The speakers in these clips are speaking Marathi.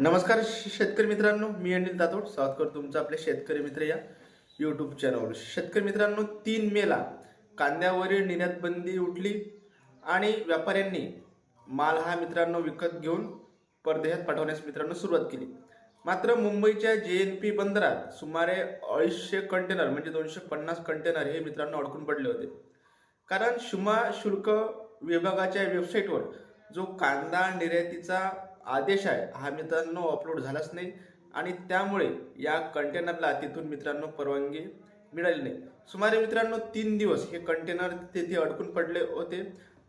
नमस्कार शेतकरी मित्रांनो मी अनिल तातोड स्वागत करतो तुमचं आपले शेतकरी मित्र या यूट्यूब चॅनलवर शेतकरी मित्रांनो तीन मेला कांद्यावरील निर्यात बंदी उठली आणि व्यापाऱ्यांनी माल हा मित्रांनो विकत घेऊन परदेशात पाठवण्यास मित्रांनो सुरुवात केली. मात्र मुंबईच्या जे एन पी बंदरात सुमारे अडीचशे कंटेनर म्हणजे दोनशे पन्नास कंटेनर हे मित्रांनो अडकून पडले होते. कारण शुमा शुल्क विभागाच्या वेबसाईटवर जो कांदा निर्यातीचा आदेश आहे हा मित्रांनो अपलोड झालाच नाही. आणि त्यामुळे या कंटेनरला तिथून मित्रांनो परवानगी मिळाली नाही. सुमारे मित्रांनो तीन दिवस हे कंटेनर तिथे अडकून पडले होते.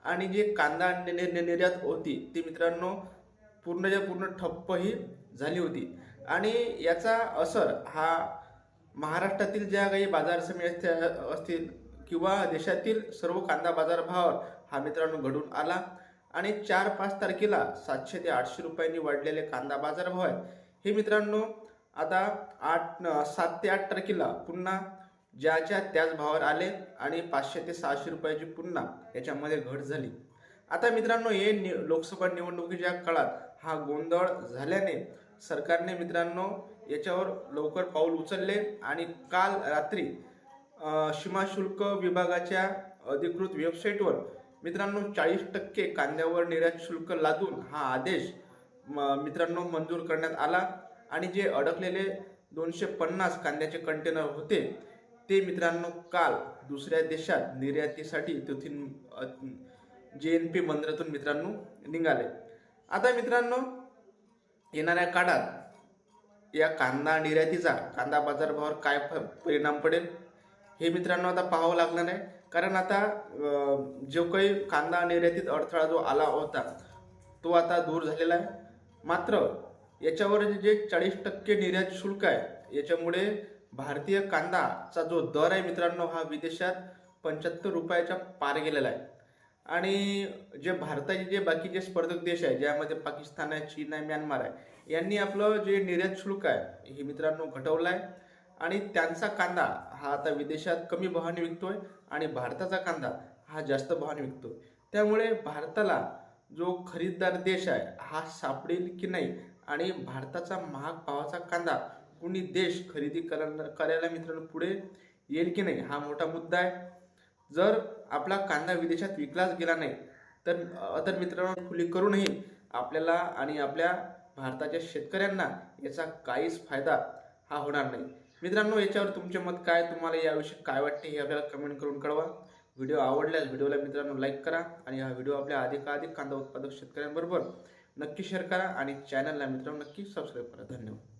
आणि जे कांदा निर्यात होती ती मित्रांनो पूर्णच्या पूर्ण ठप्पही झाली होती. आणि याचा असर हा महाराष्ट्रातील ज्या काही बाजार समिती असतील किंवा देशातील सर्व कांदा बाजारभावावर हा मित्रांनो घडून आला. आणि चार पाच तारखेला सातशे ते आठशे रुपयांनी वाढलेले कांदा बाजार भाव आहे. हे मित्रांनो आता आठ सात ते आठ तारखेला पुन्हा ज्याच्या त्याच भावावर आले आणि पाचशे ते सहाशे रुपयाची पुन्हा याच्यामध्ये घट झाली. आता मित्रांनो हे नि लोकसभा निवडणुकीच्या काळात हा गोंधळ झाल्याने सरकारने मित्रांनो याच्यावर लवकर पाऊल उचलले आणि काल रात्री सीमाशुल्क विभागाच्या अधिकृत वेबसाईटवर मित्रांनो चाळीस टक्के कांद्यावर निर्यात शुल्क लादून हा आदेश म- मित्रांनो मंजूर करण्यात आला. आणि जे अडकलेले दोनशे पन्नास कांद्याचे कंटेनर होते ते मित्रांनो काल दुसऱ्या देशात निर्यातीसाठी तेथील जे एन पी बंदरातून मित्रांनो निघाले. आता मित्रांनो येणाऱ्या काळात या कांदा निर्यातीचा कांदा बाजारभावावर काय परिणाम पडेल हे मित्रांनो आता पाहावं लागणार आहे. कारण आता जो काही कांदा निर्यातीत अडथळा जो आला होता तो आता दूर झालेला आहे. मात्र याच्यावर जे चाळीस टक्के निर्यात शुल्क आहे याच्यामुळे भारतीय कांदाचा जो दर आहे मित्रांनो हा विदेशात पंच्याहत्तर रुपयाच्या पार गेलेला आहे. आणि जे भारताचे जे बाकीचे स्पर्धक देश आहे ज्यामध्ये पाकिस्तान आहे चीन आहे म्यानमार आहे यांनी आपलं जे निर्यात शुल्क आहे हे मित्रांनो घटवलं आहे. आणि त्यांचा कांदा हा आता विदेशात कमी भावाने विकतोय आणि भारताचा कांदा हा जास्त भावाने विकतोय. त्यामुळे भारताला जो खरीददार देश आहे हा सापडेल की नाही? आणि भारताचा महाग भावाचा कांदा कुणी देश खरेदी करायला मित्रांनो पुढे येईल की नाही हा मोठा मुद्दा आहे. जर आपला कांदा विदेशात विकलाच गेला नाही तर अदर मित्रांनो खुली करूनही आपल्याला आणि आपल्या भारताच्या शेतकऱ्यांना याचा काहीच फायदा हा होणार नाही. मित्रांनो याच्यावर तुमचे मत काय तुम्हाला याविषयी काय वाटते हे आपल्याला कमेंट करून कळवा. व्हिडिओ आवडल्यास व्हिडिओला मित्रांनो लाईक करा आणि हा व्हिडिओ आपल्या अधिकाधिक कांदा उत्पादक शेतकऱ्यांबरोबर नक्की शेअर करा आणि चॅनलला मित्रांनो नक्की सबस्क्राईब करा. धन्यवाद.